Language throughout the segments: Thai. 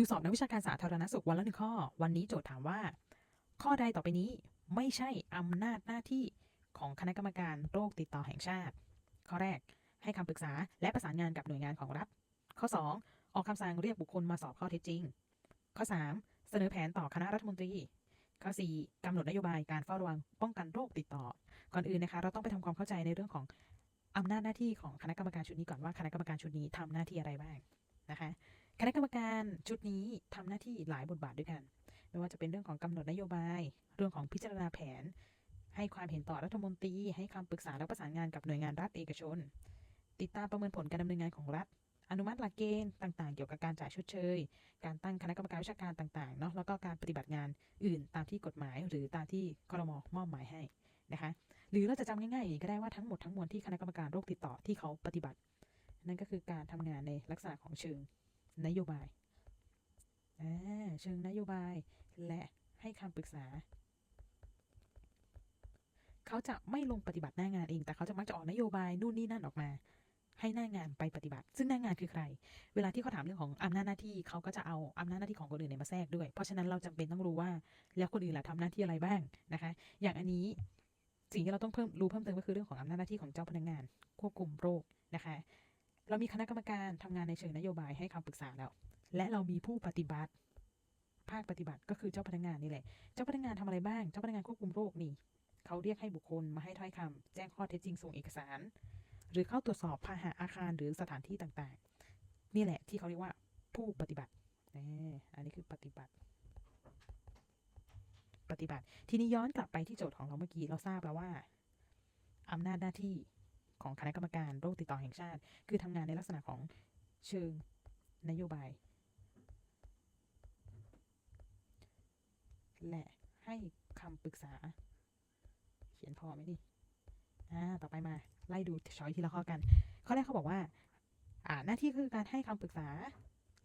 ติวสอบนักวิชาการสาธารณสุขวันละหนึ่งข้อ วันนี้โจทย์ถามว่า ข้อใดต่อไปนี้ไม่ใช่อำนาจหน้าที่ของคณะกรรมการโรคติดต่อแห่งชาติ ข้อแรก ให้คำปรึกษาและประสานงานกับหน่วยงานของรัฐ ข้อ 2 ออกคำสั่งเรียกบุคคลมาสอบข้อเท็จจริง ข้อ 3 เสนอแผนต่อคณะรัฐมนตรี ข้อ 4กำหนดนโยบายการเฝ้าระวังป้องกันโรคติดต่อ ก่อนอื่นนะคะ เราต้องไปทำความเข้าใจในเรื่องของอำนาจหน้าที่ของคณะกรรมการชุดนี้ก่อนว่าคณะกรรมการชุดนี้ทำหน้าที่อะไรบ้างนะคะ คณะกรรมการชุดนี้ทำหน้าที่หลายบทบาทด้วยกัน ไม่ว่าจะเป็นเรื่องของกำหนดนโยบาย เรื่องของพิจารณาแผน ให้ความเห็นต่อรัฐมนตรี ให้คำปรึกษาและประสานงานกับหน่วยงานรัฐเอกชน ติดตามประเมินผลการดำเนินงานของรัฐ อนุมัติหลักเกณฑ์ต่างๆ เกี่ยวกับการจ่ายชดเชย การตั้งคณะกรรมการวิชาการต่างๆเนาะแล้วก็การปฏิบัติงานอื่นตามที่กฎหมาย หรือตามที่ครมมอบหมายให้นะคะหรือเราจะจำง่ายๆอย่างนี้ก็ได้ว่าทั้งหมดทั้งมวลที่คณะกรรมการโรคติดต่อที่เขาปฏิบัติ นั่นก็คือการทำงานในลักษณะของเชิง นโยบายเชิงนโยบาย และให้คำปรึกษา เขาจะไม่ลงปฏิบัติหน้างานเอง แต่เขาจะมักจะออกนโยบายนู่นนี่นั่นออกมา ให้หน้างานไปปฏิบัติ ซึ่งหน้างานคือใคร เวลาที่เขาถามเรื่องของอำนาจหน้าที่เขาก็จะเอาอำนาจหน้าที่ของคนอื่นมาแทรกด้วย เพราะฉะนั้นเราจำเป็นต้องรู้ว่าแล้วคนอื่นล่ะทำหน้าที่อะไรบ้างนะคะ อย่างอันนี้สิ่งที่เราต้องเพิ่มรู้เพิ่มเติมก็คือเรื่องของอำนาจหน้าที่ของเจ้าพนักงาน ควบคุมโรคนะคะ เรามีคณะกรรมการทำงานในเชิงนโยบายให้คำปรึกษาแล้ว และเรามีผู้ปฏิบัติ ภาคปฏิบัติก็คือเจ้าพนักงานนี่แหละ เจ้าพนักงานทำอะไรบ้าง เจ้าพนักงานควบคุมโรคนี่เขาเรียกให้บุคคลมาให้ถ้อยคำแจ้งข้อเท็จจริงส่งเอกสาร หรือเข้าตรวจสอบพาหะอาคารหรือสถานที่ต่างๆ นี่แหละที่เขาเรียกว่าผู้ปฏิบัตินี่อันนี้คือปฏิบัติ ปฏิบัติ ทีนี้ย้อนกลับไปที่โจทย์ของเราเมื่อกี้เราทราบแล้วว่าอำนาจหน้าที่ ของคณะกรรมการโรคติดต่อแห่งชาติ คือทำงานในลักษณะของเชิงนโยบาย และให้คำปรึกษา เขียนพอไหมนี่อ่าต่อไปมา ไล่ดูช้อยทีละข้อกัน ข้อแรกเขาบอกว่าอ่าหน้าที่คือการให้คำปรึกษา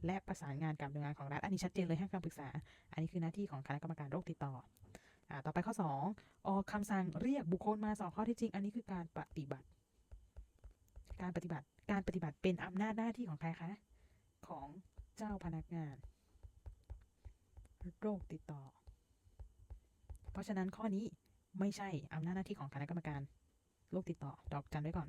และประสานงานกับหน่วยงานของรัฐ อันนี้ชัดเจนเลยให้คำปรึกษา อันนี้คือหน้าที่ของคณะกรรมการโรคติดต่ออ่าต่อไปข้อ 2 ออกคำสั่งเรียกบุคคลมาสอบข้อท็จจริง อันนี้คือการปฏิบัติ การปฏิบัติ การปฏิบัติเป็นอำนาจหน้าที่ของใครคะ ของเจ้าพนักงาน โรคติดต่อ เพราะฉะนั้นข้อนี้ไม่ใช่อำนาจหน้าที่ของคณะกรรมการโรคติดต่อ ดอกจันไว้ก่อน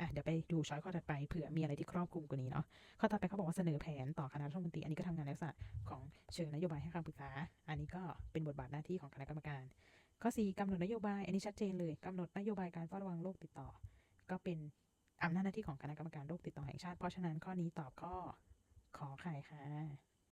อะเดี๋ยวไปดูช้อยข้อถัดไปเผื่อมีอะไรที่ครอบคลุมกว่านี้เนาะข้อต่อไปเขาบอกว่าเสนอแผนต่อคณะรัฐมนตรีอันนี้ก็ทำงานในลักษณะของเชิงนโยบายให้คำปรึกษา อันนี้ก็เป็นบทบาทหน้าที่ของคณะกรรมการ ข้อ 4กำหนดนโยบาย อันนี้ชัดเจนเลยกำหนดนโยบายการเฝ้าระวังโรคติดต่อ ก็เป็น อำนาจหน้าที่ของคณะกรรมการโรคติดต่อแห่งชาติ เพราะฉะนั้นข้อนี้ตอบข้อขอไข่ค่ะ